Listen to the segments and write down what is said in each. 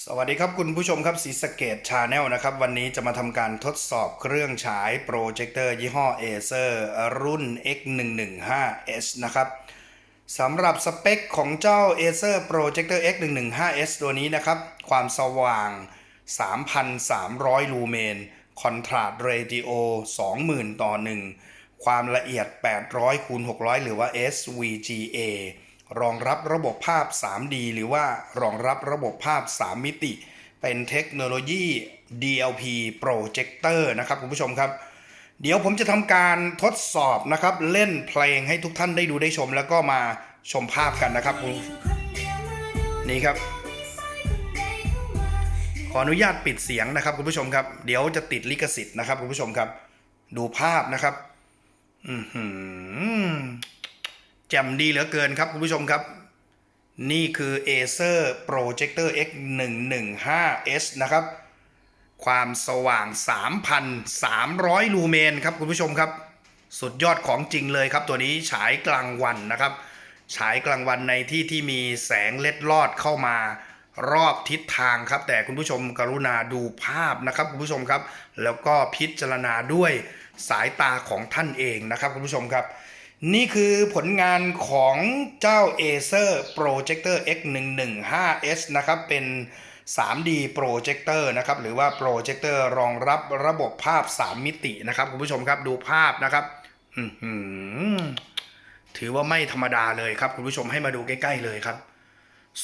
สวัสดีครับคุณผู้ชมครับสีสเกตชาแนลนะครับ วันนี้จะมาทำการทดสอบเครื่องฉายโปรเจคเตอร์ยี่ห้อ Acer รุ่น X115S นะครับสำหรับสเปคของเจ้า Acer Projector X115S ตัวนี้นะครับ ความสว่าง 3,300 ลูเมนคอนทราสเรดิโอ 20,000 ต่อ 1 ความละเอียด 800 คูณ 600 หรือว่า SVGA รองรับระบบภาพ 3D หรือว่ารองรับระบบภาพ 3 มิติ เป็นเทคโนโลยี DLP Projector นะครับคุณผู้ชมครับ เดี๋ยวผมจะทำการทดสอบนะครับ เล่นเพลงให้ทุกท่านได้ดูได้ชม แล้วก็มาชมภาพกันนะครับคุณนี่ครับ ขออนุญาตปิดเสียงนะครับคุณผู้ชมครับ เดี๋ยวจะติดลิขสิทธิ์นะครับคุณผู้ชมครับ ดูภาพนะครับ อือหือ แจ่มดีเหลือเกินครับคุณผู้ชมครับ นี่คือ Acer Projector X115S นะครับ ความสว่าง 3,300 ลูเมนครับคุณผู้ชมครับ สุดยอดของจริงเลยครับ ตัวนี้ฉายกลางวันนะครับ ฉายกลางวันในที่ที่มีแสงเล็ดลอดเข้ามารอบทิศทางครับ แต่คุณผู้ชมกรุณาดูภาพนะครับคุณผู้ชมครับ แล้วก็พิจารณาด้วยสายตาของท่านเองนะครับคุณผู้ชมครับ นี่คือผลงานของเจ้า Acer Projector X115S นะครับ เป็น 3D Projector นะครับ หรือว่า Projector รองรับระบบภาพ 3 มิตินะครับ คุณผู้ชมครับดูภาพนะครับถือว่าไม่ธรรมดาเลยครับ คุณผู้ชมให้มาดูใกล้ๆเลยครับ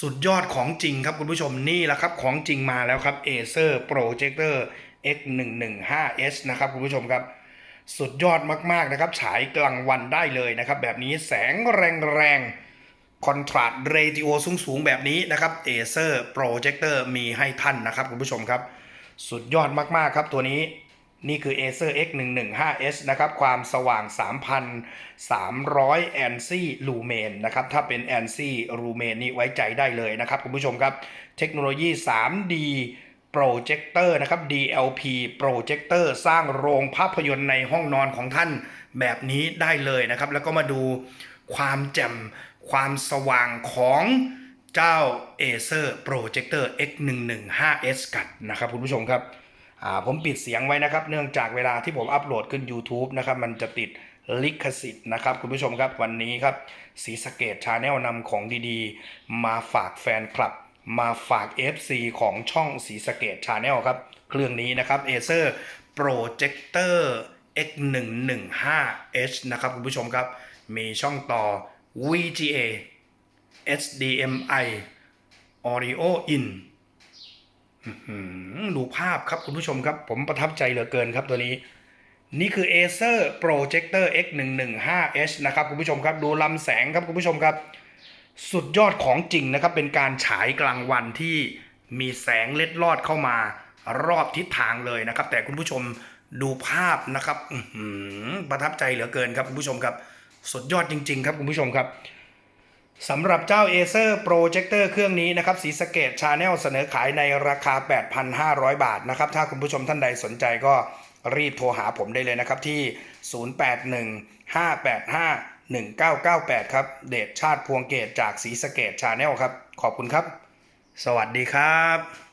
สุดยอดของจริงครับคุณผู้ชมนี่แหละครับของจริงมาแล้วครับ Acer Projector X115S นะครับคุณผู้ชมครับ สุดยอดมากๆนะครับ ฉายกลางวันได้เลยนะครับ แบบนี้แสงแรงๆคอนทราสต์เรดิโอสูงๆ แบบนี้นะครับ Acer Projector มีให้ท่านนะครับคุณผู้ชมครับ สุดยอดมากๆครับตัวนี้นี่คือ Acer X115S นะครับ ความสว่าง 3,300แอนซี่ลูเมนนะครับ ถ้าเป็นแอนซี่ลูเมนนี่ไว้ใจได้เลยนะครับ คุณผู้ชมครับ เทคโนโลยี 3D โปรเจคเตอร์นะครับ DLP โปรเจคเตอร์สร้างโรงภาพยนตร์ในห้องนอนของท่านแบบนี้ได้เลยนะครับ แล้วก็มาดูความแจ่มความสว่างของเจ้า Acer Projector X115S กันนะครับคุณผู้ชมครับผมปิดเสียงไว้นะครับ เนื่องจากเวลาที่ผมอัปโหลดขึ้น YouTube นะครับ มันจะติดลิขสิทธิ์นะครับ คุณผู้ชมครับวันนี้ครับสีสเกตชาแนลนำของดีๆ มาฝากแฟนคลับ มาฝาก FC ของช่องสีสเกตชาแนลครับ เครื่องนี้นะครับ Acer Projector X115H นะครับคุณผู้ชมครับ มีช่องต่อ VGA HDMI Audio In อื้อหือดูภาพครับคุณผู้ชมครับ ผมประทับใจเหลือเกินครับตัวนี้ นี่คือ Acer Projector X115H นะครับคุณผู้ชมครับ ดูลำแสงครับคุณผู้ชมครับ สุดยอดของจริงนะครับ เป็นการฉายกลางวันที่มีแสงเล็ดลอดเข้ามารอบทิศทางเลยนะครับ แต่คุณผู้ชมดูภาพนะครับประทับใจเหลือเกินครับคุณผู้ชมครับ สุดยอดจริง ๆ ครับคุณผู้ชมครับสำหรับเจ้า Acer Projector เครื่องนี้นะครับสีสเกตชาแนลเสนอขายในราคา 8,500 บาทนะครับ ถ้าคุณผู้ชมท่านใดสนใจก็รีบโทรหาผมได้เลยนะครับที่ 081585 1998 ครับ เดชชาติพวงเกตจากสีสะเกตชาแนลครับ ขอบคุณครับ สวัสดีครับ